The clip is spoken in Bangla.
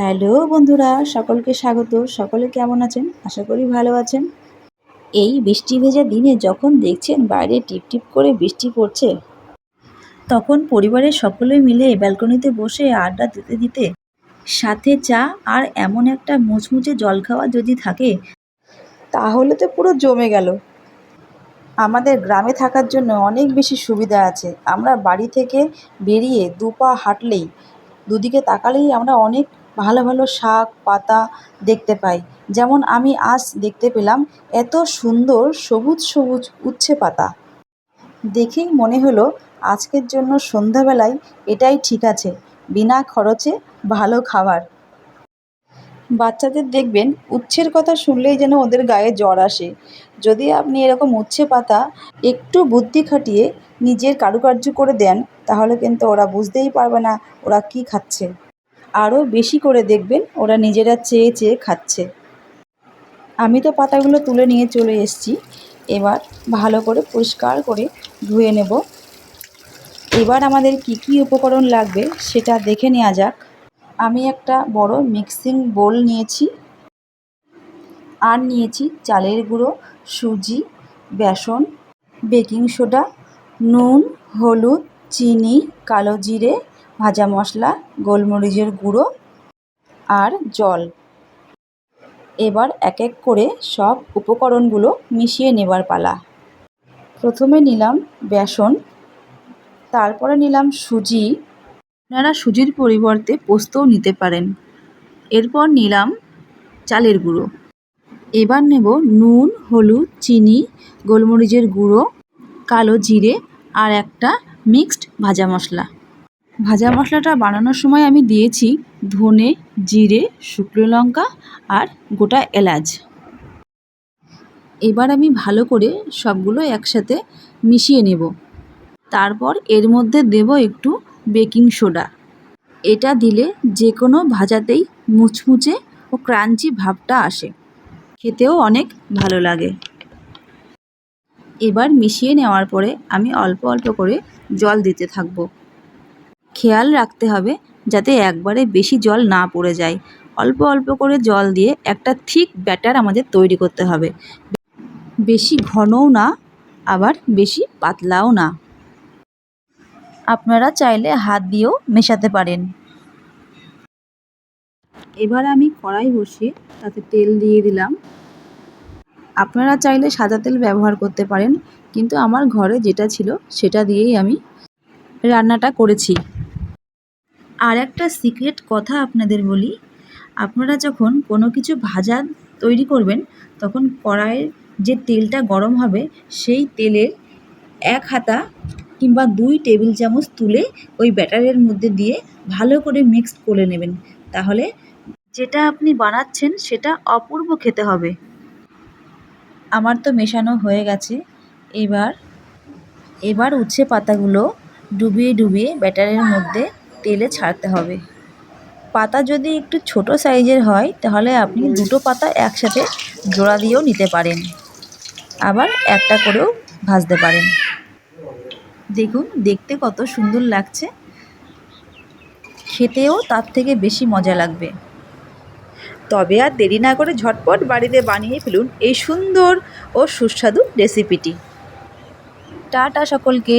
হ্যালো বন্ধুরা, সকলকে স্বাগত। সকলে কেমন আছেন? আশা করি ভালো আছেন। এই বৃষ্টি ভেজা দিনে যখন দেখছেন বাইরে টিপ টিপ করে বৃষ্টি পড়ছে, তখন পরিবারের সকলে মিলে ব্যালকনিতে বসে আড্ডা দিতে দিতে সাথে চা আর এমন একটা মুচমুচে জল খাওয়া যদি থাকে, তাহলে তো পুরো জমে গেল। আমাদের গ্রামে থাকার জন্য অনেক বেশি সুবিধা আছে। আমরা বাড়ি থেকে বেরিয়ে দু পা হাঁটলেই, দুদিকে তাকালেই আমরা অনেক ভালো ভালো শাক, পাতা দেখতে পাই। যেমন আমি আজ দেখতে পেলাম এত সুন্দর সবুজ সবুজ উচ্ছে পাতা। দেখেই মনে হলো আজকের জন্য সন্ধ্যাবেলায় এটাই ঠিক আছে, বিনা খরচে ভালো খাবার। বাচ্চাদের দেখবেন উচ্ছের কথা শুনলেই যেন ওদের গায়ে জ্বর আসে। যদি আপনি এরকম উচ্ছে পাতা একটু বুদ্ধি খাটিয়ে নিজের কারুকার্য করে দেন, তাহলে কিন্তু ওরা বুঝতেই পারবে না ওরা কী খাচ্ছে। আরও বেশি করে দেখবেন, ওরা নিজেরা চেয়ে চেয়ে খাচ্ছে। আমি তো পাতাগুলো তুলে নিয়ে চলে এসেছি। এবার ভালো করে পরিষ্কার করে ধুয়ে নেব। এবার আমাদের কি কি উপকরণ লাগবে সেটা দেখে নেওয়া যাক। আমি একটা বড় মিক্সিং বোল নিয়েছি আর নিয়েছি চালের গুঁড়ো, সুজি, বেসন, বেকিং সোডা, নুন, হলুদ, চিনি, কালো জিরে ভাজা মশলা, গোলমরিচের গুঁড়ো আর জল। এবার এক এক করে সব উপকরণগুলো মিশিয়ে নেবার পালা। প্রথমে নিলাম বেসন, তারপরে নিলাম সুজি। আপনারা সুজির পরিবর্তে পোস্তও নিতে পারেন। এরপর নিলাম চালের গুঁড়ো। এবার নেব নুন, হলুদ, চিনি, গোলমরিচের গুঁড়ো, কালো জিরে আর একটা মিক্সড ভাজা মশলা। ভাজা মশলাটা বানানোর সময় আমি দিয়েছি ধনে, জিরে, শুকনো লঙ্কা আর গোটা এলাচ। এবার আমি ভালো করে সবগুলো একসাথে মিশিয়ে নেব। তারপর এর মধ্যে দেব একটু বেকিং সোডা। এটা দিলে যে কোনো ভাজাতেই মুচমুচে ও ক্রাঞ্চি ভাবটা আসে। খেতেও অনেক ভালো লাগে। এবার মিশিয়ে নেওয়ার পরে আমি অল্প অল্প করে জল দিতে থাকব। খেয়াল রাখতে হবে যাতে একবারে বেশি জল না পড়ে যায়। অল্প অল্প করে জল দিয়ে একটা থিক ব্যাটার আমাদের তৈরি করতে হবে। বেশি ঘনও না, আবার বেশি পাতলাও না। আপনারা চাইলে হাত দিয়েও মেশাতে পারেন। এবার আমি কড়াই বসিয়ে তাতে তেল দিয়ে দিলাম। আপনারা চাইলে সাদা তেল ব্যবহার করতে পারেন, কিন্তু আমার ঘরে যেটা ছিল সেটা দিয়েই আমি রান্নাটা করেছি। আর একটা সিক্রেট কথা আপনাদের বলি। আপনারা যখন কোনো কিছু ভাজা তৈরি করবেন, তখন কড়াইয়ের যে তেলটা গরম হবে, সেই তেলের এক হাতা কিংবা দুই টেবিল চামচ তুলে ওই ব্যাটারের মধ্যে দিয়ে ভালো করে মিক্সড করে নেবেন। তাহলে যেটা আপনি বানাচ্ছেন, সেটা অপূর্ব খেতে হবে। আমার তো মেশানো হয়ে গেছে। এবার এবার উচ্ছে পাতাগুলো ডুবিয়ে ডুবিয়ে ব্যাটারের মধ্যে তেলে ছাড়তে হবে। পাতা যদি একটু ছোট সাইজের হয়, তাহলে আপনি দুটো পাতা একসাথে জোড়া দিয়েও নিতে পারেন। আবার একটা করেও ভাজতে পারেন। দেখুন, দেখতে কত সুন্দর লাগছে। খেতেও তার থেকে বেশি মজা লাগবে। তবে আর দেরি না করে ঝটপট বাড়িতে বানিয়ে ফেলুন এই সুন্দর ও সুস্বাদু রেসিপিটি। টাটা সকলকে।